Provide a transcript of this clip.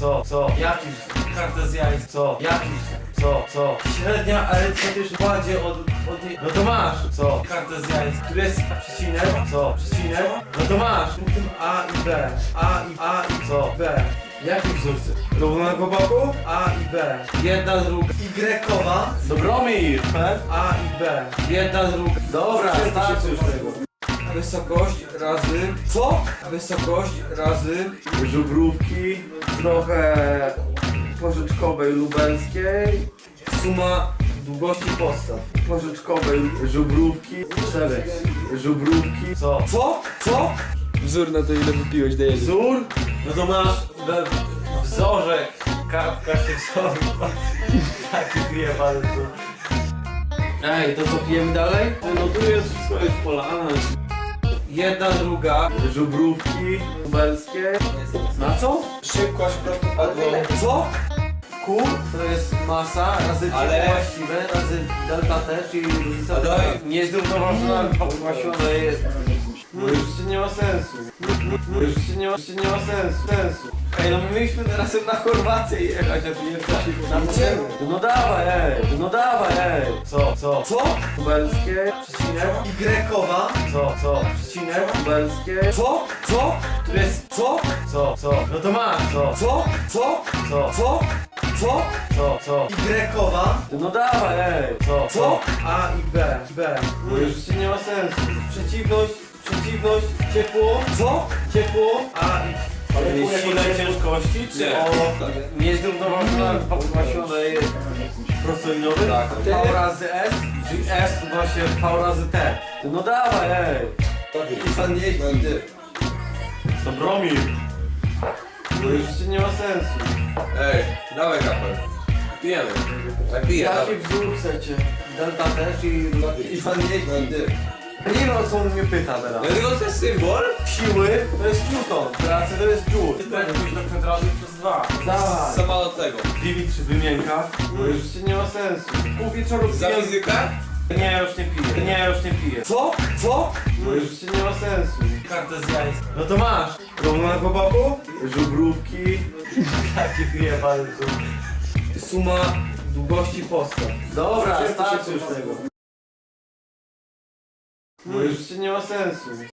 Co, co? Jakiś kartezjański, co? Jakiś, co, co? Średnia arytmetyczna kładzie od, od niej. No to masz, co? Kartezjański. Tu jest przecinek, co? Przecinek. No to masz. Punktem A i B. A i A i co? B. Jaki wzorce? Równane po boku? A i B. Jedna, druga. Y-kowa. Dobromir. A i B. Jedna, druga. Dobra, starczy już tego. Wysokość razy... Co? Wysokość razy... Żubrówki, trochę pożyczkowej lubelskiej. Suma długości podstaw. Pożyczkowej żubrówki. Cztery. Żubrówki. Co? Co? Co? Wzór na to ile wypiłeś daje. Wzór? No to masz we wzorze. Kapka się wzoru. Taki wyjebany wzór. Ej, to co pijemy dalej? No tu jest wszystko jest polane. Jedna, druga. Żubrówki lubelskie. Na co? Szybkość prostopadłą. Co? Q to jest masa razy Ale- właściwe razy delta T, czyli różnica. Niezrównoważona pokłasiona jest. Ma sensu. Już się nie ma, się nie ma sensu. sensu. Ej, no my mieliśmy razem na Chorwację jechać, a tu jesteśmy na Idziemy. No dawaj, ej, no dawaj, ej. Co, co? Co? Lubelskie, przecinek. Y-kowa. Co, co? Przecinek. Lubelskie. Co? Co? Tu jest co? Co, co? No to masz, co? Co? Co? Co? Co? Co? Co? Co? Y-kowa. No dawaj, ej. Co? Co? A i B. B. No już się nie ma sensu. Przeciwność, przeciwność, ciepło. Co? Ciepło. A i Ale sile ciężkości, czy Nie. o niezrównoważona pokłasione jest prostoliniowy? Tak. V razy S, czyli S to właśnie V razy T. No dawaj, ej. I pan nie ty. Dobromir. No już się nie ma sensu. Ej, dawaj kapel. Pijemy. Tak piję. Jaki wzór chcecie? Delta T, czyli... I pan nie ty. Nie wiem o co on mnie pyta teraz. Tylko to jest symbol. Siły to jest Newton, pracy to jest Joule. Prędkość do kwadratu przez 2. Dawaj. Sama do tego. Limit czy wymienka? No już się nie ma sensu. Pół wieczoru Za pijam- fizykę? Nie, już nie piję. Nie, już nie piję. Co? Co? No już się nie ma sensu. Kartezjański. No to masz. Po boku? Żubrówki. Taki wyjebany wzór. Suma długości postaw. Dobra, starczy już tego. No już nie ma sensu.